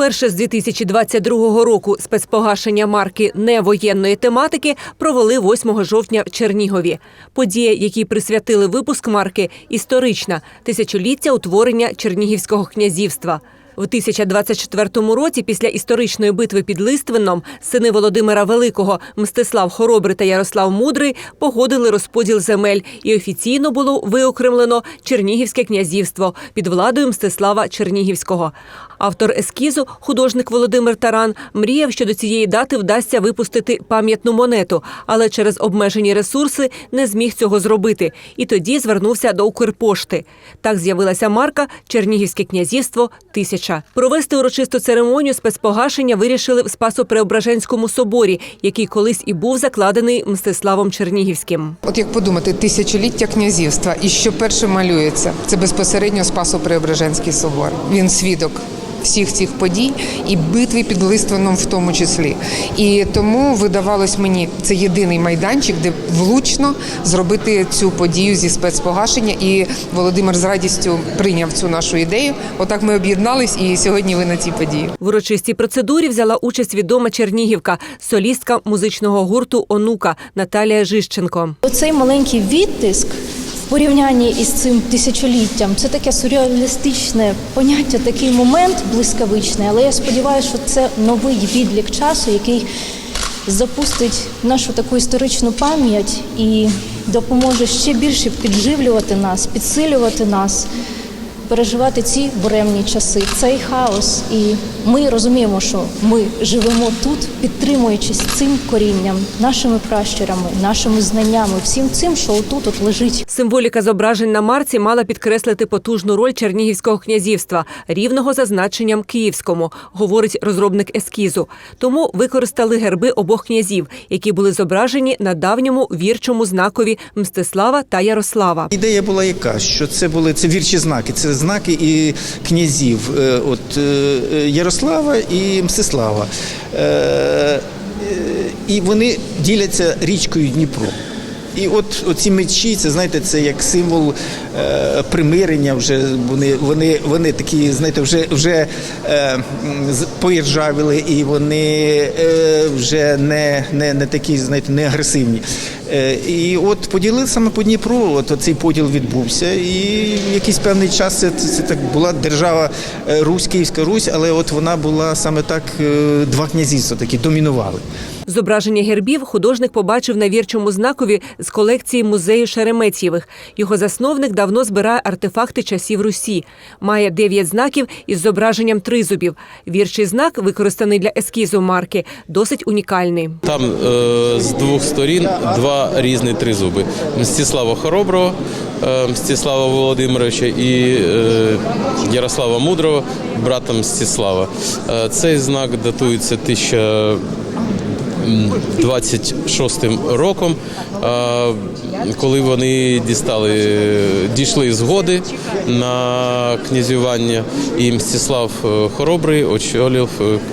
Вперше з 2022 року спецпогашення марки невоєнної тематики провели 8 жовтня в Чернігові. Подія, якій присвятили випуск марки, історична тисячоліття утворення Чернігівського князівства. В 1024 році, після історичної битви під Лиственном, сини Володимира Великого Мстислав Хоробрий та Ярослав Мудрий погодили розподіл земель, і офіційно було виокремлено Чернігівське князівство під владою Мстислава Чернігівського. Автор ескізу, художник Володимир Таран, мріяв, що до цієї дати вдасться випустити пам'ятну монету, але через обмежені ресурси не зміг цього зробити. І тоді звернувся до Укрпошти. Так з'явилася марка Чернігівське князівство тисяча. Провести урочисту церемонію спецпогашення вирішили в Спасо-Преображенському соборі, який колись і був закладений Мстиславом Чернігівським. От як подумати, тисячоліття князівства, і що перше малюється, це безпосередньо Спасо-Преображенський собор. Він свідок всіх цих подій і битви під Лиственном в тому числі. І тому видавалось мені це єдиний майданчик, де влучно зробити цю подію зі спецпогашення. І Володимир з радістю прийняв цю нашу ідею. Отак ми об'єднались, і сьогодні ви на цій події. В урочистій процедурі взяла участь відома чернігівка, солістка музичного гурту Онука Наталія Жищенко. Оцей маленький відтиск порівнянні із цим тисячоліттям це таке сюрреалістичне поняття, такий момент блискавичний. Але я сподіваюся, що це новий відлік часу, який запустить нашу таку історичну пам'ять і допоможе ще більше підживлювати нас, підсилювати нас. Переживати ці буремні часи, цей хаос, і ми розуміємо, що ми живемо тут, підтримуючись цим корінням, нашими пращурами, нашими знаннями, всім цим, що отут от лежить. Символіка зображень на марці мала підкреслити потужну роль Чернігівського князівства, рівного за значенням київському, говорить розробник ескізу. Тому використали герби обох князів, які були зображені на давньому вірчому знакові Мстислава та Ярослава. Ідея була яка, що це були це вірчі знаки, це знаки і князів е, от е, Ярослава і Мстислава. Е, е, І вони діляться річкою Дніпро. І от оці мечі, це знаєте, це як символ е, примирення. Вже вони, вони, вони такі, знаєте, вже вже е, поіржавіли, і вони е, вже не, не, не такі, знаєте, не агресивні. Е, і от поділили саме по Дніпру. От цей поділ відбувся. І якийсь певний час це, це, це так була держава е, Русь, Київська Русь, але от вона була саме так, е, два князівства такі домінували. Зображення гербів художник побачив на вірчому знакові з колекції музею Шереметьєвих. Його засновник давно збирає артефакти часів Русі. Має дев'ять знаків із зображенням тризубів. Вірчий знак, використаний для ескізу марки, досить унікальний. Там е, з двох сторін два різні тризуби: Мстислава Хороброго, е, Мстислава Володимировича і е, Ярослава Мудрого, брата Мстислава. Е, цей знак датується 1026 роком, коли вони дістали, дійшли згоди на князювання, і Мстислав е, Хоробрий очолив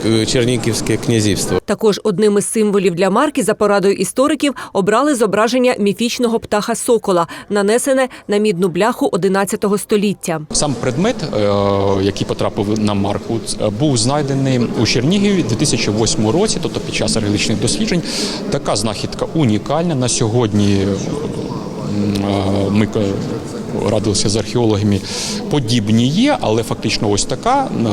е, Чернігівське князівство. Також одним із символів для марки за порадою істориків обрали зображення міфічного птаха сокола, нанесене на мідну бляху 11 століття. Сам предмет, е, який потрапив на марку, був знайдений у Чернігові у 2008 році, тобто під час археологічних досліджень. Така знахідка унікальна. На сьогодні е, ми к- радилися з археологами. Подібні є, але фактично ось така е,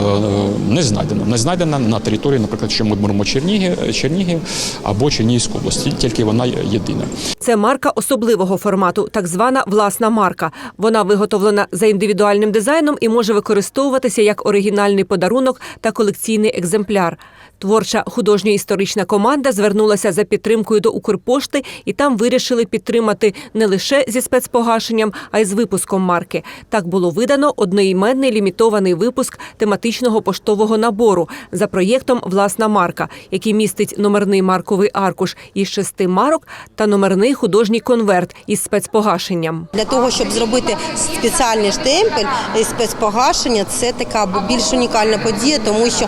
не знайдена. Не знайдена на території, наприклад, що ми беремо Чернігів, Чернігів або Чернігівську область. Тільки вона єдина. Це марка особливого формату, так звана власна марка. Вона виготовлена за індивідуальним дизайном і може використовуватися як оригінальний подарунок та колекційний екземпляр. Творча художньо-історична команда звернулася за підтримкою до Укрпошти, і там вирішили підтримати не лише зі спецпогашенням, а й з випуском марки. Так було видано одноіменний лімітований випуск тематичного поштового набору за проєктом Власна марка, який містить номерний марковий аркуш із шести марок та номерний художній конверт із спецпогашенням. Для того, щоб зробити спеціальний штемпель і спецпогашення, це така більш унікальна подія, тому що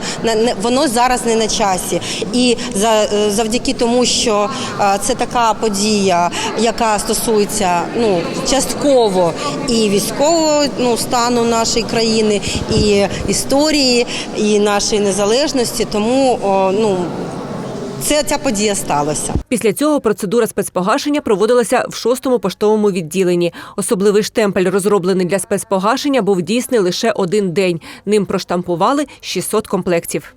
воно зараз не на часі. І е, завдяки тому, що е, це така подія, яка стосується ну, частково і військового ну, стану нашої країни, і історії, і нашої незалежності. Тому о, ну, це ця подія сталася. Після цього процедура спецпогашення проводилася в шостому поштовому відділенні. Особливий штемпель, розроблений для спецпогашення, був дійсний лише один день. Ним проштампували 600 комплектів.